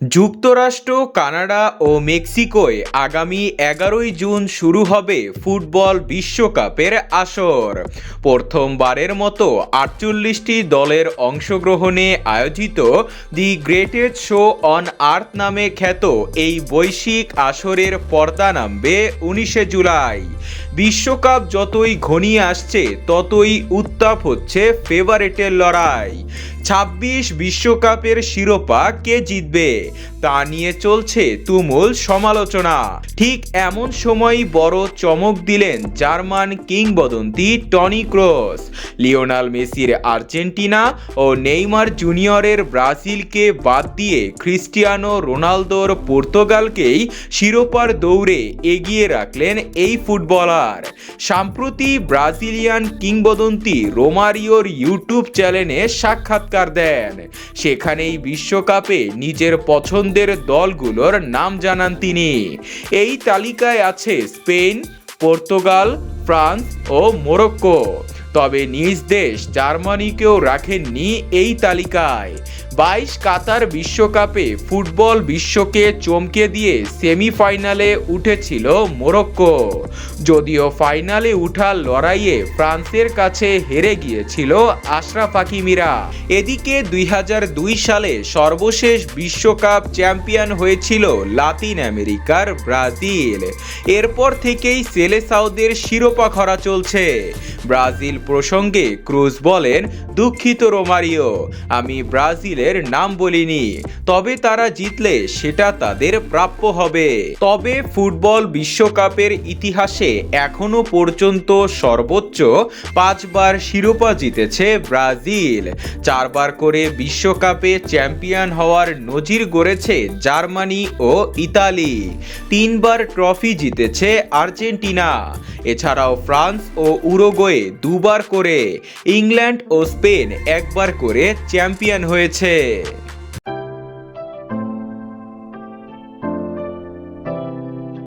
যুক্তরাষ্ট্র, কানাডা ও মেক্সিকোয় আগামী এগারোই জুন শুরু হবে ফুটবল বিশ্বকাপের আসর। প্রথমবারের মতো আটচল্লিশটি দলের অংশগ্রহণে আয়োজিত the greatest show on earth নামে খ্যাত এই বৈশ্বিক আসরের পর্দা নামবে উনিশে জুলাই। বিশ্বকাপ যতই ঘনিয়ে আসছে, ততই উত্তাপ হচ্ছে ফেভারেটের লড়াই। ছাব্বিশ বিশ্বকাপের শিরোপা কে জিতবে? তা নিয়ে চলছে তুমুল সমালোচনা। ঠিক এমন সময়ই বড় চমক দিলেন জার্মান কিংবদন্তি টনি ক্রোস। লিওনাল মেসির আর্জেন্টিনা ও নেইমার জুনিয়রের ব্রাজিলকে বাদ দিয়ে ক্রিস্টিয়ানো রোনালদোর পর্তুগালকেই শিরোপার দৌড়ে এগিয়ে রাখলেন এই ফুটবলার। সম্প্রতি ব্রাজিলিয়ান কিংবদন্তি রোমারিওর ইউটিউব চ্যানেলে সাক্ষাৎকার দেন। সেখানেই বিশ্বকাপে নিজের পছন্দের দলগুলোর নাম জানান তিনি। এই তালিকায় আছে স্পেন পর্তুগাল ফ্রান্স ও মোরক্কো। তবে নিজ দেশ জার্মানিকেও রাখেননি এই তালিকায়। বাইশ কাতার বিশ্বকাপে ফুটবল বিশ্বকে চমকে দিয়ে সেমিফাইনালে উঠেছিল মোরক্কো। যদিও ফাইনালে উঠার লড়াইয়ে ফ্রান্সের কাছে হেরে গিয়েছিল আশরাফ হাকিমিরা। এদিকে দুই হাজার দুই সালে সর্বশেষ বিশ্বকাপ চ্যাম্পিয়ন হয়েছিল লাতিন আমেরিকার ব্রাজিল। এরপর থেকেই সেলেসাউদের শিরোপা খরা চলছে। ব্রাজিল প্রসঙ্গে ক্রুজ বলেন, দুঃখিত রোমারিও, আমি ব্রাজিলের নাম বলিনি। তবে তারা জিতলে সেটা তাদের প্রাপ্য হবে। তবে ফুটবল বিশ্বকাপের ইতিহাসে এখনও পর্যন্ত সর্বোচ্চ পাঁচবার শিরোপা জিতেছে ব্রাজিল। চারবার করে বিশ্বকাপে চ্যাম্পিয়ন হওয়ার নজির গড়েছে জার্মানি ও ইতালি। তিনবার ট্রফি জিতেছে আর্জেন্টিনা। এছাড়াও ফ্রান্স ও উরুগুয়ে দুবার করে। ইংল্যান্ড ও স্পেন একবার করে চ্যাম্পিয়ন হয়েছে।